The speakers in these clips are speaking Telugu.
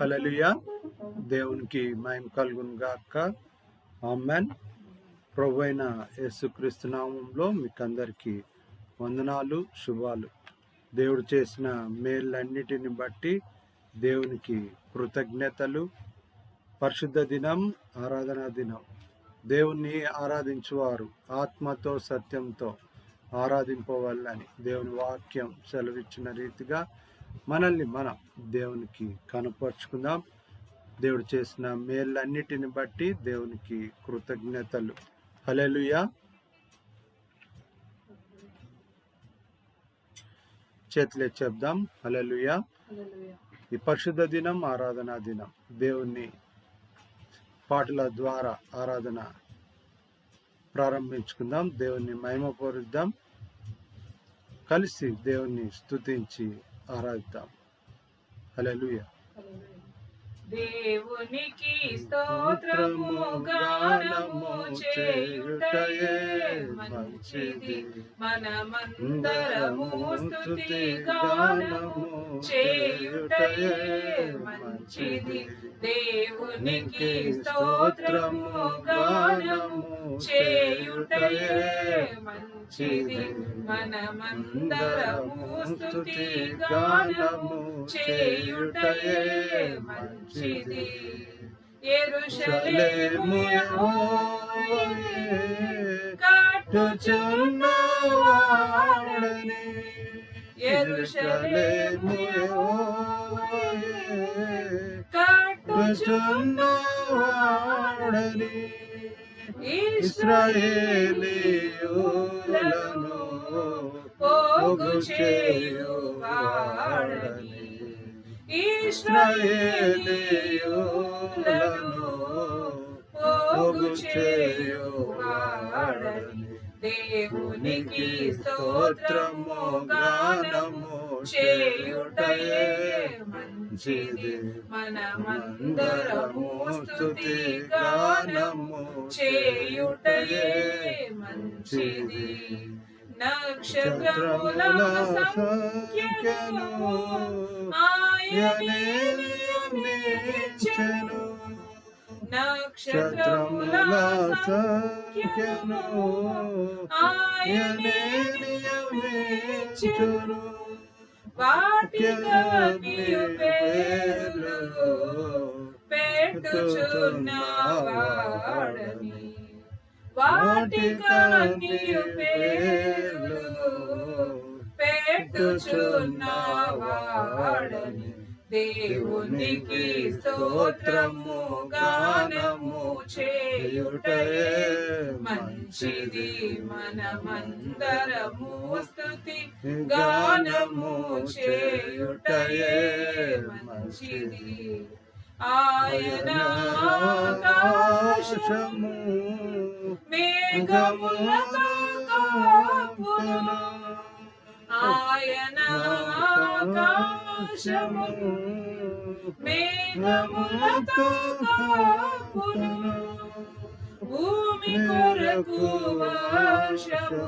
హలలుయ దేవునికి మహిమ కలుగును గాక ఆమెన్. ప్రభు అయిన యేసుక్రీస్తు నామంలో మీకు అందరికీ వందనాలు శుభాలు. దేవుడు చేసిన మేళ్ళన్నిటిని బట్టి దేవునికి కృతజ్ఞతలు. పరిశుద్ధ దినం ఆరాధనా దినం. దేవుణ్ణి ఆరాధించువారు ఆత్మతో సత్యంతో ఆరాధింపవల్లని దేవుని వాక్యం సెలవిచ్చిన రీతిగా మనల్ని మనం దేవునికి కనపరుచుకుందాం. దేవుడు చేసిన మేళ్ళన్నిటిని బట్టి దేవునికి కృతజ్ఞతలు. హలెలుయా చేతులే చెప్దాం. హలెలుయా ఈ పరిశుద్ధ దినం ఆరాధనా దినం. దేవుణ్ణి పాటల ద్వారా ఆరాధన ప్రారంభించుకుందాం. దేవుణ్ణి మహిమపరుద్దాం. కలిసి దేవుణ్ణి స్తుతించి ఆరాధిద్దాం. హల్లెలూయా. దేవునికి స్తోత్రము గానము చేయుటయే మంచిది. మనమందరము స్తుతి గానము చేయుటయే మంచిది. దేవునికి స్తోత్రము గానము చేయుటయే మంచిది. మనమందరము స్తుతి గానము చేయుటయే మంచిది ఎరుషలేము కట్టుచున్నవాడని ఎరుషలేము కట్టుచున్నవాడని ఇస్రాయేలీయులను పోగు చేయువాడని ఇస్రాయేలీయులను పోగు చేయువాడని దేవునికి స్తోత్రము గానము చేయుటయే మంచిది. మనమందరము స్తుతి గానము చేయుటయే మంచిది. నక్షత్రముల సంఖ్యను ఆయనే నియమించెను. నక్షత్రముల సంఖ్యను ఆయనే నియమించెను వాటిగా పేర్లు పెట్టుచున్నవాడని. వాటిగా పేర్లు పెట్టుచున్నవాడని. దేవునికి స్తోత్రము గానము చేయుటయే మంచిది. మనమందరము స్థుతి గానము చేయుటయే మంచిది. ఆయన ఆకాశము మేఘములతో కాపును ఆయన ఆకాశము మేఘములతో కాపును భూమి కొరకు వర్షము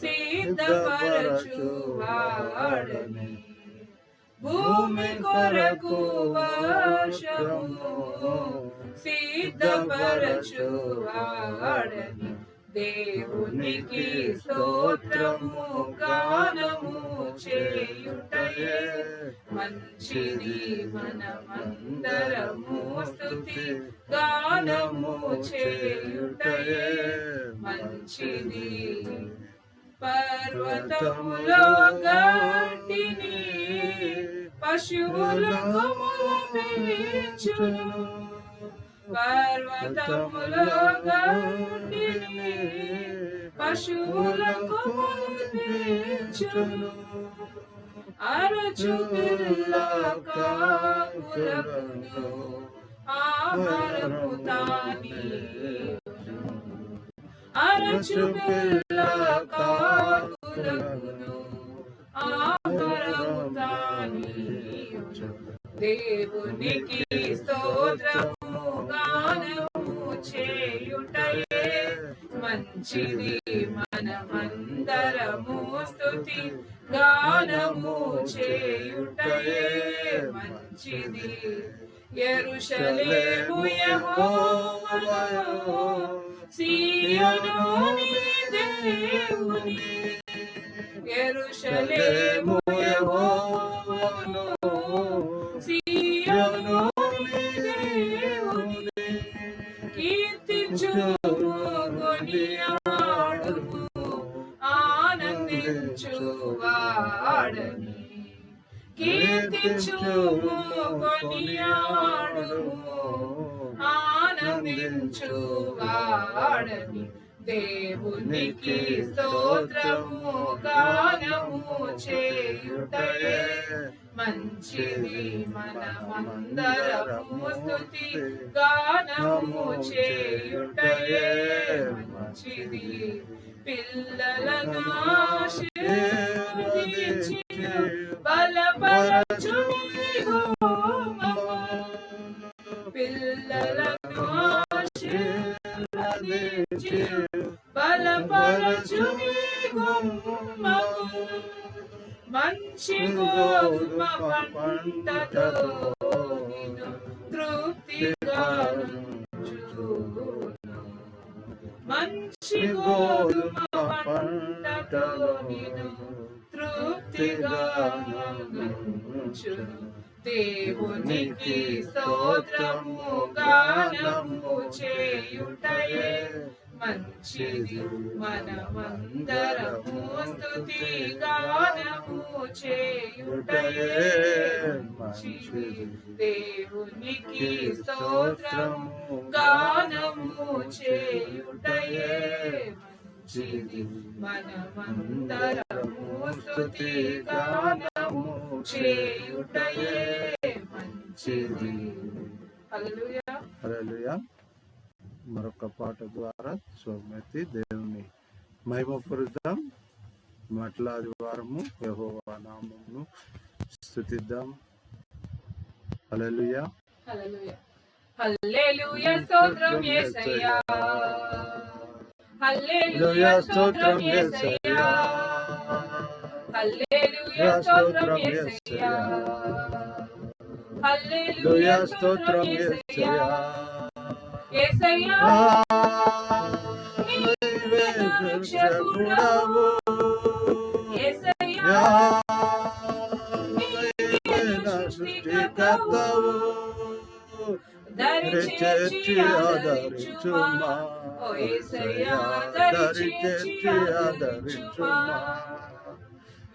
సిద్ధపరచువాడని భూమి కొరకు వర్షము సిద్ధపరచువాడని దేవునికి స్తోత్రము గానము చేయుటయే. మంచిది మనమందరము స్తుతి గానము చేయుటయే. మంచిది పర్వతములో గడ్డిని పశువులకు మేచును పర్వతములో గడ్డిని పశువులకు మేచును అరచు పిల్ల కాకులకును ఆహారము తాని అరచు పిల్ల కాకులకును ఆహారము తాని దేవునికి స్తోత్రము మంచిది మనమందర మనమందరము స్థుతి గానము చేయుటయే మంచిది. ఎరుషలేము యెహోవాను సీయోను దేవుని. ఎరుషలేము యెహోవాను సీయోను దేవుని. కీర్తించుము కొనియాడుము ఆనందించు కీర్తించుము కొనియాడుము ఆనందించు దేవునికి స్తోత్రము గానము చేయుటయే మంచిది మనమందరము స్తుతి గానము చేయుటయే మంచిది పిల్లలను ఆశీర్వదించి గోధుమ పంటతో తృప్తిగా మంచి గోధుమ పంటతో తృప్తిగా దేవునికి స్తోత్రము గానము చేయుటయే. మంచిది మనమందరము స్తుతి గానము చేయుటయే మంచిది. దేవునికి స్తోత్రము గానము చేయుటయే మంచిది. మనమందరము స్తుతి గానము చేయుటయే మంచిది. హల్లెలూయా హల్లెలూయా మరొక పాట ద్వారా సౌమ్యతి దేవుని మహిమపరుద్దాం మట్లాది వారము యెహోవా నామమును స్థుతిద్దాం హల్లెలూయా. హల్లెలూయా. హల్లెలూయా స్తోత్రం యేసయ్యా హల్లెలూయా స్తోత్రం యేసయ్యా హల్లెలూయా స్తోత్రం యేసయ్యా హల్లెలూయా స్తోత్రం యేసయ్యా యేసయ్యా నీవే రక్షకుడవు యేసయ్యా నీవే నా సృష్టికర్తవు దరి చేర్చి ఆదరించుమా ఓ యేసయ్యా దరి చేర్చి ఆదరించుమా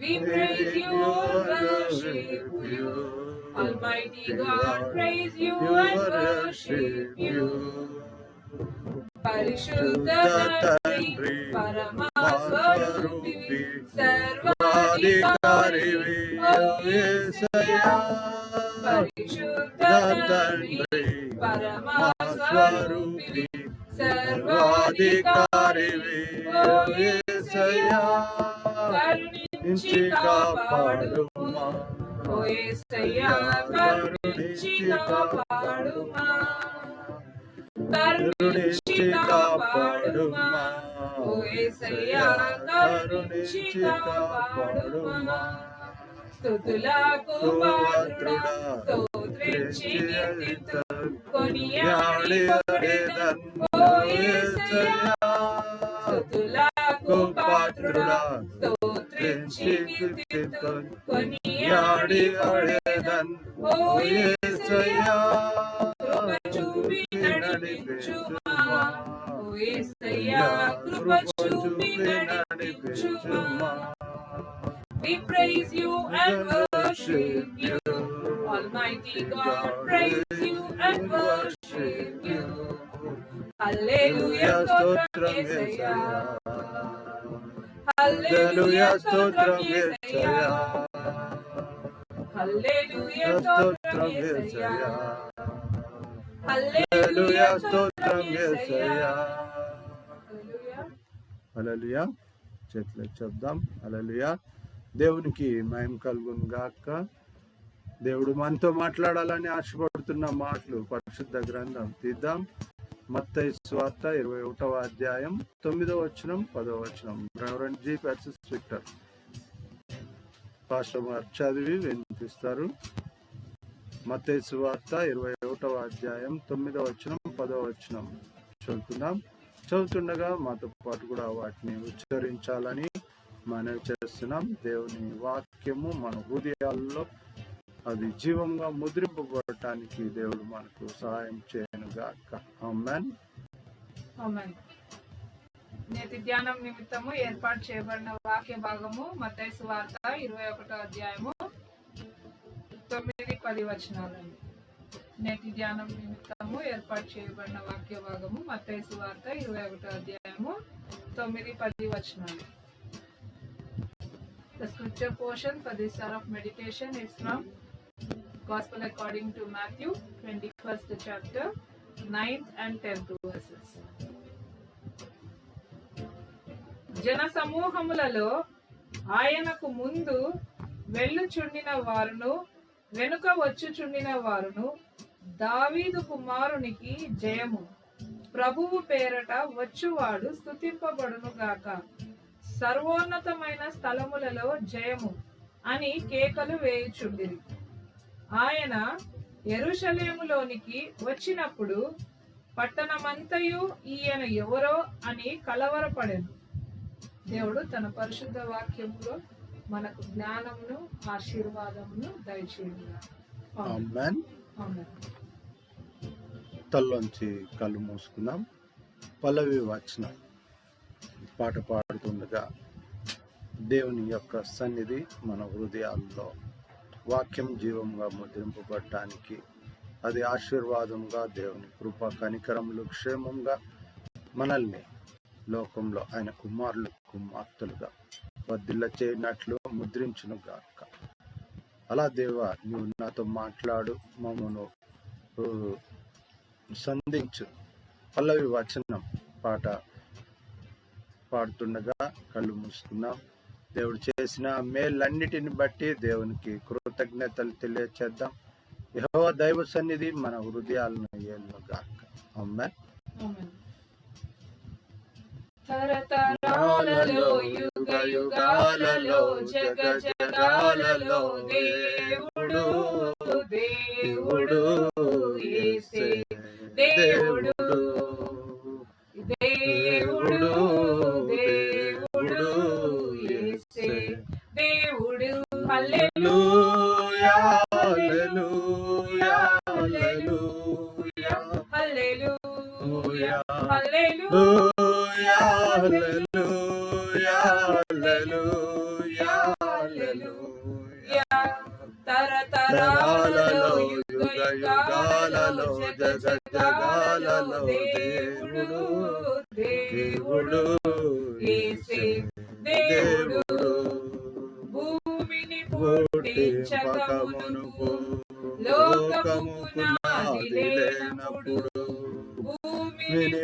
We praise you, worship you. Almighty God, praise you and worship you. Parishuddha Tantri, Paramaswarupi, Sarvadikari, Oyesaya. Parishuddha Tantri, Paramaswarupi, Sarvadikari, Oyesaya. Karunichika Paduma, ఓ యేసయ్యా కరుణించి స్తుతులకు పాత్రుడా స్తోత్రించి కొనియాడి ఓ స్తుతులకు పాత్రుడా స్తోత్రించి కీర్తింతును, కొనియాడి పొగడెదన్. ఓ యేసయ్యా కృప చూపి నడిపించుమా ఓ యేసయ్యా కృప చూపి నడిపించుమా We praise you and worship you. Almighty God, praise you and worship you. Hallelujah, stotram Yesaya. హల్లెలూయా చేతులు చెప్దాం హల్లెలూయా దేవునికి మహిమ కలుగును గాక దేవుడు మనతో మాట్లాడాలని ఆశపడుతున్న మాటలు పరిశుద్ధ గ్రంథం తీద్దాం మత్తయి స్వార్త ఇరవై ఒకటవ అధ్యాయం తొమ్మిదవ వచనం పదవ వచనం. రెవరెంట్ జీ పర్సెస్ విక్టర్ పాస్టర్ గారు చదివి వినిపిస్తారు. మత్తయి స్వార్త ఇరవై ఒకటవ అధ్యాయం తొమ్మిదవ వచనం పదవ వచనం. చదువుతున్నాం. చదువుతుండగా మాతో పాటు కూడా వాటిని ఉచ్చరించాలని మనవి చేస్తున్నాం. దేవుని వాక్యము మన హృదయాల్లో అది జీవంగా ముద్రింపబడటానికి దేవుడు మనకు సహాయం చేయను గాక ఆమెన్ ఆమేన్. నేటి ధ్యానం నిమిత్తము ఏర్పాటు చేయబడిన వాక్య భాగము మత్తయి సువార్త ఇరవై ఒకటో అధ్యాయము తొమ్మిది పది వచనాలండి నేటి ధ్యానం నిమిత్తము ఏర్పాటు చేయబడిన వాక్య భాగము మత్తయి సువార్త ఇరవై ఒకటో అధ్యాయము తొమ్మిది పది వచనాలు The scripture portion for this hour of meditation is from Gospel according to Matthew, 21st chapter, ninth and tenth verses జన సమూహములలో ఆయనకు ముందు వెళ్ళుచుండిన వారును వెనుక వచ్చుచుండిన వారును దావీదు కుమారునికి జయము. ప్రభువు పేరట వచ్చువాడు స్థుతింపబడును గాక. సర్వోన్నతమైన స్థలములలో జయము అని కేకలు వేయుచుండిరి. ఆయన ఎరుషలేములోనికి వచ్చినప్పుడు పట్టణమంతయు ఈయన ఎవరో అని కలవరపడెను. దేవుడు తన పరిశుద్ధ వాక్యములో మనకు జ్ఞానమును ఆశీర్వాదమును దయచేయుగా ఆమెన్ తల్లోంచి కళ్ళు మూసుకుందాం. పల్లవి వచనం. పాట పాడుతుండగా దేవుని యొక్క సన్నిధి మన హృదయాల్లో. వాక్యం జీవంగా ముద్రింపబడటానికి అది ఆశీర్వాదంగా దేవుని కృప కనికరములు క్షేమంగా మనల్ని లోకంలో ఆయన కుమారులు కుమార్తెలుగా వద్దిల్ల చేయనట్లు ముద్రించును గాక. అలా దేవ నువ్వు నాతో మాట్లాడు మమ్మను సంధించు. పల్లవి వచనం పాట పాడుతుండగా కళ్ళు మూసుకున్నాం దేవుడు చేసిన మేలన్నిటిని బట్టి దేవునికి కృతజ్ఞతలు తెలియచేద్దాం. యహో దైవ సన్నిధి మన హృదయాలను ఏళ్ళు గాక అమ్మే తరతరాలలో యుగ యుగాలలో జగ జగాలలో దేవుడు దేవుడు దేవుడు తరతరాలలో యుగ యుగాలలో జగ జగాలలో దేవుడు దేవుడు దేవుడు. భూమిని పుట్టించక మునుపు లోకము పునాది లేనప్పుడు భూమిని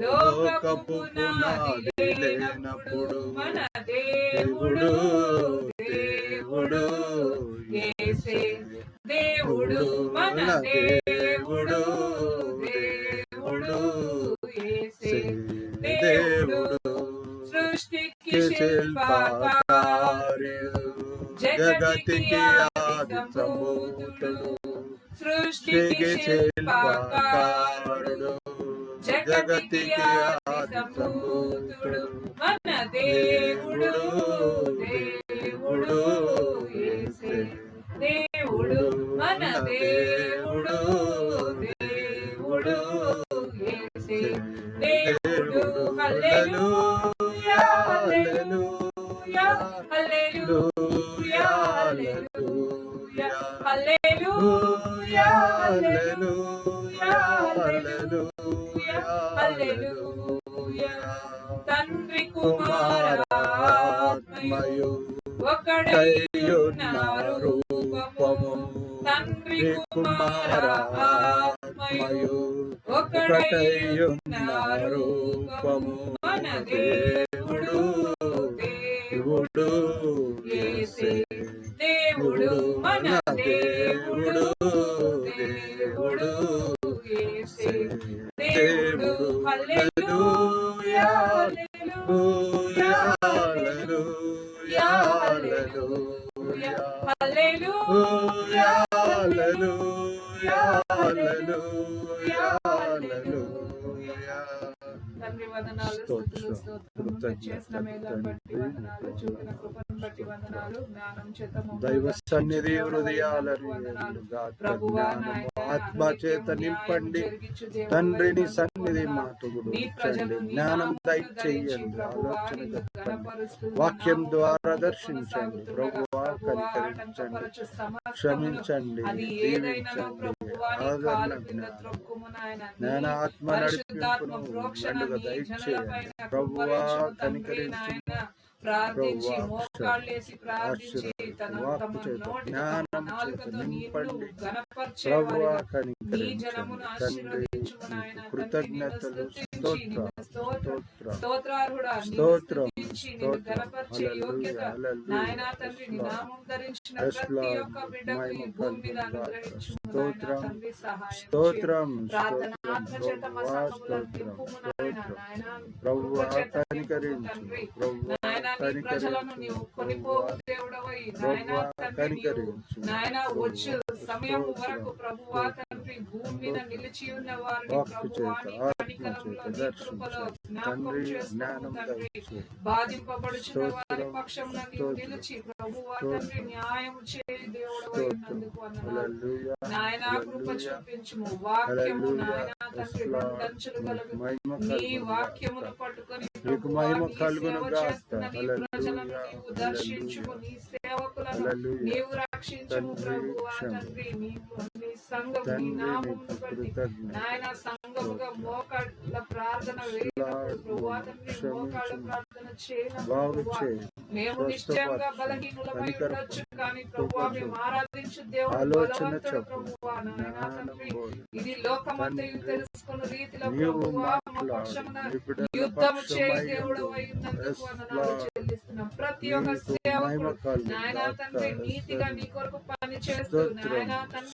లోకపు పునాది లేనప్పుడు మన దేవుడు దేవుడు ఏసే దేవుడు మన దేవుడు దేవుడు ఏసే దేవుడు సృష్టికి శిల్పకారు జగతికి Except ఆత్మయు ఒకటై ఉన్న రూపము మనదే వందనాలు స్తుతులు స్తోత్రములు. చేసిన మేలను బట్టి వందనాలు చూపిన కృపను బట్టి వందనాలు జ్ఞానం చేత మమ్మల్ని దైవ సన్నిధి హృదయాలను ప్రభువా ఆత్మ చేత నింపండి. తండ్రిని సన్నిధి నీ జ్ఞానం దయచేయండి. ఆలోచన వాక్యం ద్వారా దర్శించండి. ప్రభువా కనికరించండి. సమస్తమును. క్షమించండి. దీవించండి. ప్రభువా నీ ఆదరణ కాలు కింద త్రొక్కుము నాయన. నీ జ్ఞాన ఆత్మ పరిశుద్ధాత్మ ప్రోక్షణ జనులపైన ప్రభువా కుమ్మరించుము తండ్రి కనికరించు నాయన. ప్రార్థించి మోకాళ్ళేసి ప్రార్థించి. తన తమ నోటి నాలుకతో నిన్ను కృతజ్ఞతలు. స్తోత్ర. స్తోత్ర. స్తోత్ర. స్తోత్రం. స్తోత్రం. స్తోత్రం. ప్రభువా నాయనా, ప్రభువా కనికరించు. ప్రభువా కనికరించు. ప్రభువా వరకు ప్రభువా తండ్రి భూమి మీద నిలిచి ఉన్న వారిని తండ్రి జ్ఞానం బాధింపబడుచున్న వారి పక్షంలో నిలిచి ప్రభువా. తండ్రి న్యాయం చేయి దేవుడు నాయన కృప చూపించుము. వాక్యము నాయన తండ్రి కలుగు. మహిమ నీ వాక్యమును. పట్టుకొని నీకు మహిమ కలుగును దర్శించుము. నీ సేవకులను. నీవు రక్షించుము ప్రభువా. తండ్రి. నీవు నీ సంఘం నీ తండ్రి నామమును నీకు బట్టి కృతజ్ఞత నాయన సంఘముగా మోకాళ్ళ ప్రార్థన వేయనప్పుడు ప్రభువా తండ్రి మోకాళ్ళ ప్రార్థన చేయనప్పుడు బాగు ప్రభువా, చేయి మేము నిశ్చయంగా బలహీనులమై ఉండొచ్చు కానీ ప్రభువా మేము ఆరాధించు దేవుడు ఆలోచన బలవంతుడు చెప్పు ప్రభువా నాయన జ్ఞానం తండ్రి బోధ. ఇది లోకమంతయు తెలుసుకున్న రీతిలో మా పక్షమున యుద్ధము చేయి దేవుడు. అయినందుకు వందనాలు. చెల్లిస్తున్నాం ప్రతి ఒక్క సేవకుడు నాయన. తండ్రి నీతిగా. నీ కొరకు పని చేస్తూ నాయన తండ్రి